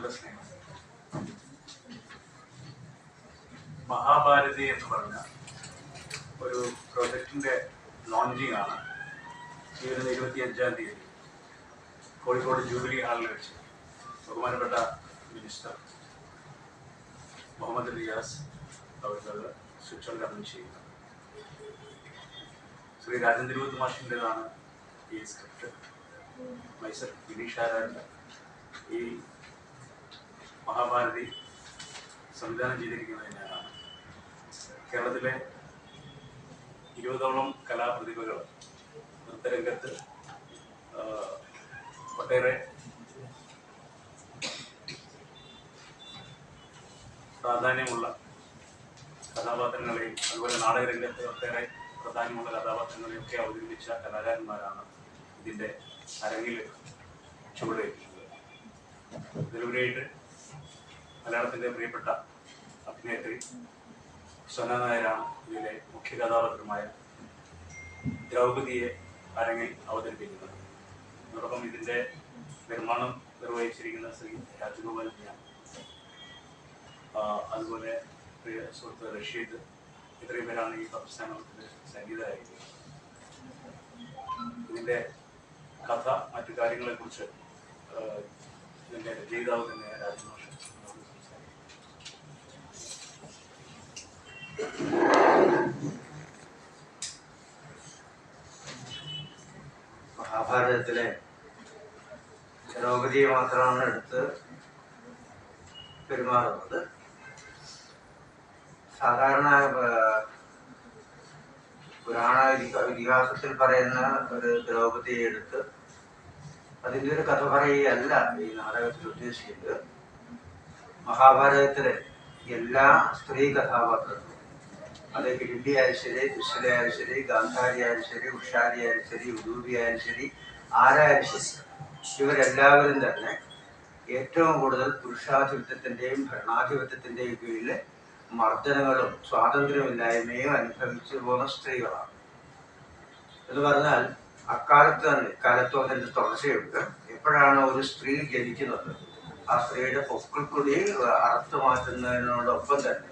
നല്ല സ്നേഹം. മഹാഭാരതി എന്ന് പറഞ്ഞ ഒരു പ്രൊജക്ടിന്റെ ലോഞ്ചിങ് ആണ് ഈ വരുന്ന ഇരുപത്തി അഞ്ചാം തീയതി കോഴിക്കോട് ജൂബിലി ഹാളിൽ വെച്ച് ബഹുമാനപ്പെട്ട മിനിസ്റ്റർ മുഹമ്മദ് റിയാസ് അവർക്ക് സ്വിറ്റ്സർലൻഡ് ചെയ്യുന്നത്. ശ്രീ രാജൻ തിരുവത്ത് മാഷിന്റെതാണ് ഈ സ്ക്രിപ്റ്റ് മൈസർ ഗിരീഷാരാണ് ഈ മഹാഭാരതി സംവിധാനം ചെയ്തിരിക്കുന്നത് ഞാനാണ്. കേരളത്തിലെ ഇരുപതോളം കലാപ്രതിഭകൾ നൃത്തരംഗത്ത് ഒട്ടേറെ പ്രാധാന്യമുള്ള കഥാപാത്രങ്ങളെയും അതുപോലെ നാടകരംഗത്ത് ഒട്ടേറെ പ്രാധാന്യമുള്ള കഥാപാത്രങ്ങളെയും ഒക്കെ അവതരിപ്പിച്ച കലാകാരന്മാരാണ് ഇതിന്റെ അരങ്ങിൽ ചുവടേറ്റിട്ടുള്ളത് ഇതിലുപരിയായിട്ട് മലയാളത്തിന്റെ പ്രിയപ്പെട്ട അഭിനേത്രി സ്വന നായരാണ് ഇതിലെ മുഖ്യ കഥാപാത്രമായ ദ്രൗപദിയെ അരങ്ങിൽ അവതരിപ്പിക്കുന്നത്. അതോടൊപ്പം ഇതിന്റെ നിർമ്മാണം നിർവഹിച്ചിരിക്കുന്ന ശ്രീ രാജഗോപാലിനെയാണ് അതുപോലെ പ്രിയ സുഹൃത്ത് റഷീദ് ഇത്രയും പേരാണ് ഈ പ്രസ്ഥാനത്തിന് സംഗീതമായിരിക്കുന്നത് ഇതിന്റെ കഥ മറ്റു കാര്യങ്ങളെ കുറിച്ച് ഇതിന്റെ രചയിതാവ് തന്നെ രാജമാഷ് മഹാഭാരതത്തിലെ ദ്രൗപതിയെ മാത്രമാണ് എടുത്ത് പെരുമാറുന്നത്. സാധാരണ പുരാണ ഇതിഹാസത്തിൽ പറയുന്ന ഒരു ദ്രൗപതിയെ എടുത്ത് അതിന്റെ ഒരു കഥ പറയുകയല്ല ഈ നാടകത്തിൽ ഉദ്ദേശിക്കുന്നത്. മഹാഭാരതത്തിലെ എല്ലാ സ്ത്രീ കഥാപാത്രങ്ങളും അത് കിരിണ്ടി ആയാലും ശരി ദുശ്ശലയായാലും ശരി ഗാന്ധാരി ആയാലും ശരി ഉഷാരി ആയാലും ശരി ഉദൂബി ആയാലും ശരി ആരായാലും ശരി ഇവരെല്ലാവരും തന്നെ ഏറ്റവും കൂടുതൽ പുരുഷാധിപത്യത്തിന്റെയും ഭരണാധിപത്യത്തിന്റെയും കീഴിൽ മർദ്ദനങ്ങളും സ്വാതന്ത്ര്യമില്ലായ്മയും അനുഭവിച്ചു പോകുന്ന സ്ത്രീകളാണ്. എന്ന് പറഞ്ഞാൽ അക്കാലത്ത് തന്നെ കാലത്തോ അതിന്റെ തുടർച്ചയുണ്ട്. എപ്പോഴാണ് ഒരു സ്ത്രീ ജനിക്കുന്നത് ആ സ്ത്രീയുടെ പൊക്കിൾ കൂടി അറുത്തു മാറ്റുന്നതിനോടൊപ്പം തന്നെ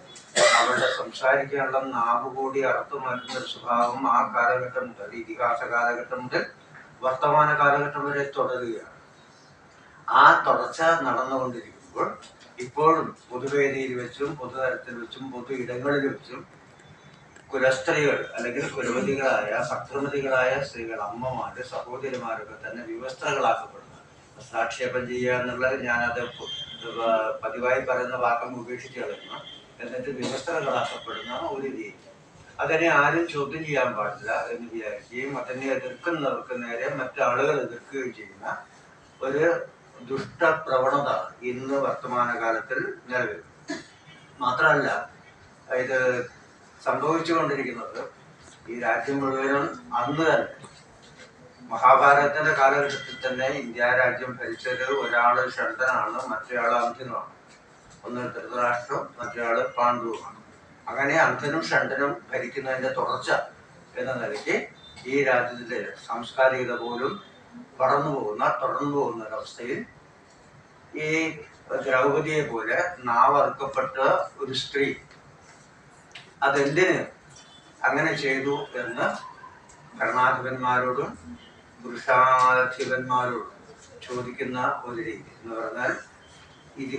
അവരുടെ സംസാരിക്കാനുള്ള നാവ് കൂടി അറുത്തു മാറ്റുന്ന ഒരു സ്വഭാവം ആ കാലഘട്ടം മുതൽ ഇതിഹാസ കാലഘട്ടം മുതൽ വർത്തമാന കാലഘട്ടം വരെ തുടരുകയാണ്. ആ തുടർച്ച നടന്നുകൊണ്ടിരിക്കുമ്പോൾ ഇപ്പോഴും പൊതുവേദിയിൽ വെച്ചും പൊതുതലത്തിൽ വെച്ചും പൊതു ഇടങ്ങളിൽ വെച്ചും കുലസ്ത്രീകൾ അല്ലെങ്കിൽ കുലവതികളായ ഭക്തമതികളായ സ്ത്രീകൾ അമ്മമാര് സഹോദരിമാരൊക്കെ തന്നെ വിവസ്ത്രകളാക്കപ്പെടുന്നു. സാക്ഷേപം ചെയ്യുക എന്നുള്ളത് ഞാനത് പതിവായി പറയുന്ന വാക്കം ഉപേക്ഷിച്ച് കളയുന്നു. എന്നിട്ട് വിവസ്ത്രകളാക്കപ്പെടുന്ന ഒരു രീതി. അതിനെ ആരും ചോദ്യം ചെയ്യാൻ പാടില്ല. എന്ന് വിചാരിക്കുകയും അതിനെ എതിർക്കുന്നവർക്ക് നേരെ മറ്റാളുകൾ എതിർക്കുകയും ചെയ്യുന്ന ഒരു ദുഷ്ടപ്രവണത ഇന്ന് വർത്തമാനകാലത്തിൽ നിലവിൽ. മാത്രമല്ല ഇത് സംഭവിച്ചുകൊണ്ടിരിക്കുന്നത് ഈ രാജ്യം മുഴുവനും അന്ന് തന്നെ മഹാഭാരതത്തിന്റെ കാലഘട്ടത്തിൽ തന്നെ ഇന്ത്യ രാജ്യം ഭരിച്ചത് ഒരാൾ ഷണ്ടനാണ് മറ്റേയാൾ അന്ധനുമാണ് ഒന്ന് ധൃതരാഷ്ട്രം മറ്റേയാൾ പാണ്ഡുവുമാണ് അങ്ങനെ അന്ധനും ഷണ്ടനും ഭരിക്കുന്നതിന്റെ തുടർച്ച എന്ന നിലയ്ക്ക് ഈ രാജ്യത്തിന്റെ സാംസ്കാരികത പോലും വളർന്നു പോകുന്ന തുടർന്നു പോകുന്ന ഒരവസ്ഥയിൽ ഈ ദ്രൗപതിയെ പോലെ നാവറുക്കപ്പെട്ട ഒരു സ്ത്രീ അതെന്തിന് അങ്ങനെ ചെയ്തു എന്ന് ഭരണാധിപന്മാരോടും പുരുഷാധിപന്മാരോടും ചോദിക്കുന്ന ഒരു രീതി എന്ന് പറഞ്ഞാൽ ഇതിഹാസ